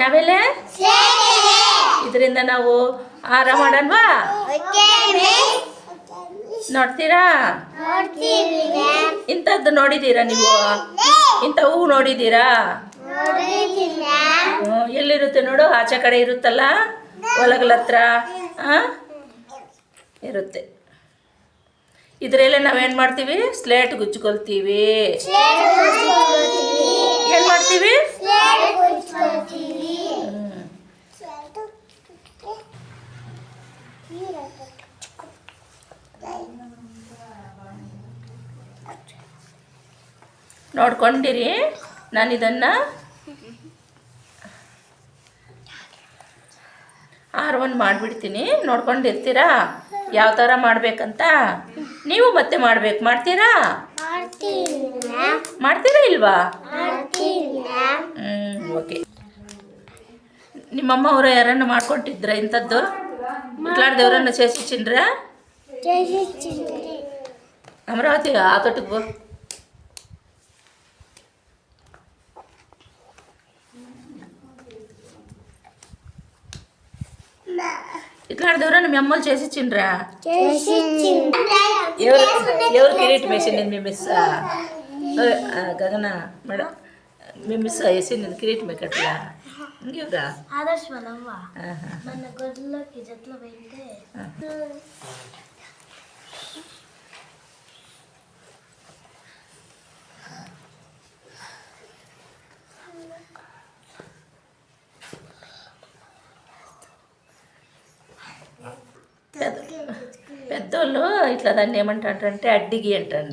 ಯಾವೆಲೆ? ಇದರಿಂದ ನಾವು ಆಹಾರ ಮಾಡಲ್ವಾ? ನೋಡ್ತೀರಾ? ಇಂಥದ್ದು ನೋಡಿದ್ದೀರಾ ನೀವು? ಇಂಥ ಹೂವು ನೋಡಿದ್ದೀರಾ? ಎಲ್ಲಿರುತ್ತೆ ನೋಡು? ಆಚೆ ಕಡೆ ಇರುತ್ತಲ್ಲ? ಹೊಲಗಳ ಹತ್ರ? ಇರುತ್ತೆ. ಇದರಲ್ಲೇ ನಾವೇನು ಮಾಡ್ತೀವಿ? ಸ್ಲೇಟ್ ಗುಚ್ಕೊಳ್ತೀವಿ. ನೋಡ್ಕೊಂಡಿರಿ? ನಾನು ಇದನ್ನ ಆರ್ ಒನ್ ಮಾಡಿಬಿಡ್ತೀನಿ. ನೋಡ್ಕೊಂಡಿರ್ತೀರಾ? ಯಾವ ಥರ ಮಾಡಬೇಕಂತ? ನೀವು ಮತ್ತೆ ಮಾಡ್ಬೇಕು. ಮಾಡ್ತೀರಾ? ಮಾಡ್ತೀರಾ ಇಲ್ವಾ? ಹ್ಞೂ ಓಕೆ ನಿಮ್ಮಮ್ಮ ಅವರು ಯಾರನ್ನು ಮಾಡ್ಕೊಟ್ಟಿದ್ರ ಇಂಥದ್ದು? ఇట్లాంటిది ఎవరన్నా చేసి ఇచ్చిండ్రా? అమరావతి ఆ తొట్టుకు పో. ఇట్లాంటిది ఎవరన్నా మీ చేసి ఇచ్చిండ్రా? ఎవరు ఎవరు కిరీటం వేసింది మీ మిస్ గగన మేడం. మేము ಮಿಸ್ ಎಸಿನ ಕ್ರಿಯೇಟ್ ಮೇಕಟ್ಲ ఇంకేదా ఆదర్శ్ వాళ్ళమ్మ జట్లు పెడితే పెద్దోళ్ళు ఇట్లా దాన్ని ఏమంటారంటే అడ్డిగి అంటారు.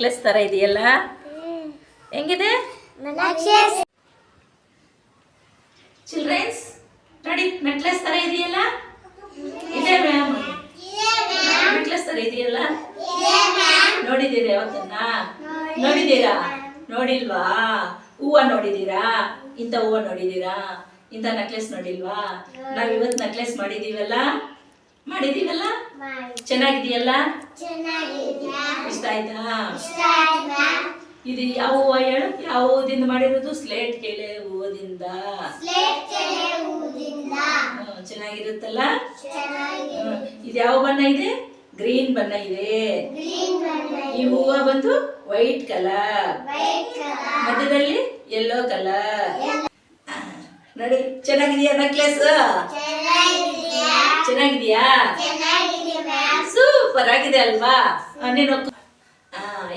ನೆಕ್ಲೆಸ್ ಥರ ಇದೆಯಲ್ಲ? ಹೆಂಗಿದೆ? ಚಿಲ್ಡ್ರನ್ಸ್ ನೋಡಿ ನೆಕ್ಲೆಸ್ ಥರ ಇದೆಯಲ್ಲ? ಇದೆ ಮ್ಯಾಮ್ ನೆಕ್ಲೆಸ್ ಥರ ಇದೆಯಲ್ಲ? ನೋಡಿದ್ದೀರಾ ಯಾವತ್ತನ್ನ ನೋಡಿದ್ದೀರಾ? ನೋಡಿಲ್ವಾ? ಹೂವ ನೋಡಿದ್ದೀರಾ? ಇಂಥ ಹೂವ ನೋಡಿದ್ದೀರಾ? ಇಂಥ ನೆಕ್ಲೆಸ್ ನೋಡಿಲ್ವಾ? ನಾವ್ ಇವತ್ತು ನೆಕ್ಲೆಸ್ ಮಾಡಿದೀವಲ್ಲ ಮಾಡಿದೀವಲ್ಲ ಚೆನ್ನಾಗಿದೆಯಲ್ಲ ಇಷ್ಟ ಆಯ್ತಾ? ಇದು ಯಾವ ಹೂವ ಹೇಳು? ಯಾವ ಹೂವದಿಂದ ಮಾಡಿರೋದು? ಸ್ಲೇಟ್ ಕೆಲೆ ಹೂವದಿಂದ. ಚೆನ್ನಾಗಿರುತ್ತಲ್ಲ. ಇದು ಯಾವ ಬಣ್ಣ ಇದೆ? ಗ್ರೀನ್ ಬಣ್ಣ ಇದೆ. ಈ ಹೂವ ಬಂದು ವೈಟ್ ಕಲರ್. ಮಧ್ಯದಲ್ಲಿ ಯೆಲ್ಲೋ ಕಲರ್. ನೋಡಿ ಚೆನ್ನಾಗಿದೆಯಾ? ನೆಕ್ಲೆಸ್ ಚೆನ್ನಾಗಿದೆಯಾ? ಸೂಪರ್ ಆಗಿದೆ ಅಲ್ವಾ? ನೀನು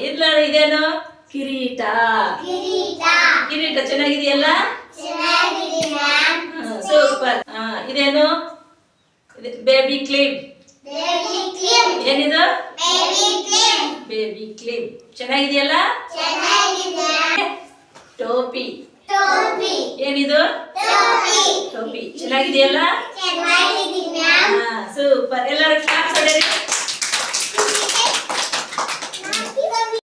ಇಲ್ಲ ಇದೇನು? ಕಿರೀಟ. ಕಿರೀಟ. ಚೆನ್ನಾಗಿದೆಯಲ್ಲ? ಸೂಪರ್ ಇದೇನು? ಬೇಬಿ ಕ್ಲೀಮ್ ಏನಿದು? ಬೇಬಿ ಕ್ಲೀಮ್ ಚೆನ್ನಾಗಿದೆಯಲ್ಲ? ಟೋಪಿ ಏನಿದು? ಟೋಪಿ ಚೆನ್ನಾಗಿದೆಯಲ್ಲ? do, but electronic.